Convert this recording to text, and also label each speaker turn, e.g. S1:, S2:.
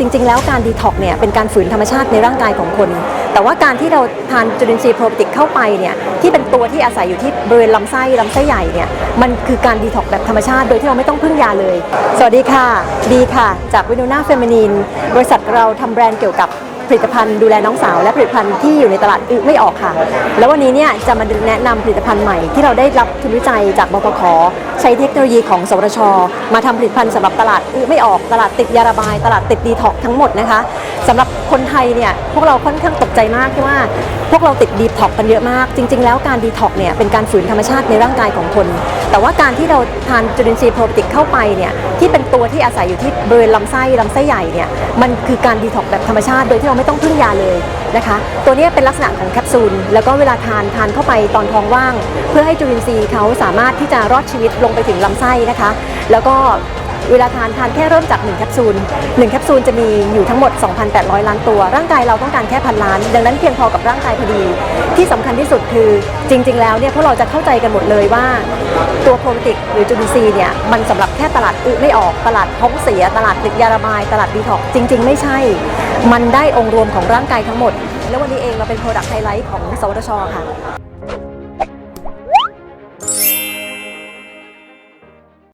S1: จริง ๆ แล้วการดีท็อกเนี่ยเป็นการฝืนธรรมชาติในร่างกายของคน แต่ว่าการที่เราทานจุลินทรีย์โปรบโอติกเข้าไปเนี่ยที่เป็นตัวที่อาศัยอยู่ที่บริเวณลำไส้ลำไส้ใหญ่เนี่ยมันคือการดีท็อกแบบธรรมชาติ โดยที่เราไม่ต้องพึ่งยาเลย สวัสดีค่ะ ดีค่ะ จากวินูนาเฟมินีนบริษัทเราทำแบรนด์เกี่ยวกับ ผลิตภัณฑ์ดูแลน้องสาวและผลิตภัณฑ์ที่อยู่ในตลาดอึไม่ออกค่ะ แล้ววันนี้เนี่ยจะมาแนะนำผลิตภัณฑ์ใหม่ที่เราได้รับทุนวิจัยจากบพคใช้เทคโนโลยีของสวทช มาทำผลิตภัณฑ์สำหรับตลาดอึไม่ออกตลาดติดยาระบาย ตลาดติดดีท็อกทั้งหมดนะคะ สำหรับคนไทยเนี่ยพวกเราค่อนข้างตกใจมากที่ว่า พวกเราติดดีท็อกกันเยอะมาก จริง ๆ แล้วการดีท็อกเนี่ยเป็นการฝืนธรรมชาติในร่างกายของคน แต่ว่าการที่เราทานจุลินทรีย์โปรไบโอติกเข้าไปเนี่ยที่เป็นตัวที่อาศัยอยู่ที่บริเวณลำไส้ลำไส้ใหญ่เนี่ยมันคือการดีท็อกแบบธรรมชาติ โดยที่เราไม่ต้องพึ่งยาเลยนะคะตัวนี้เป็นลักษณะของแคปซูลแล้วก็เวลาทานทานเข้าไปตอนท้องว่าง เพื่อให้จุลินทรีย์เขาสามารถที่จะรอดชีวิตลงไปถึงลำไส้นะคะ แล้วก็ เวลาทานทานแค่เริ่มจาก 1 แคปซูล 1 แคปซูลจะมีอยู่ทั้งหมด 2,800 ล้านตัว ร่างกายเราต้องการแค่พันล้าน ดังนั้นเพียงพอกับร่างกายพอดี ที่สำคัญที่สุดคือจริง ๆ แล้วเนี่ยพวกเราจะเข้าใจกันหมดเลยว่า ตัวโปรตีนหรือจุลินทรีย์เนี่ยมันสำหรับแค่ตลาดอึไม่ออกตลาดท้องเสีย ตลาดติดยาระบาย ตลาดดีท็อกจริง ๆ ไม่ใช่ มันได้องค์รวมของร่างกายทั้งหมด แล้ววันนี้เองเราเป็นโปรดักต์ไฮไลท์ของสวทชค่ะ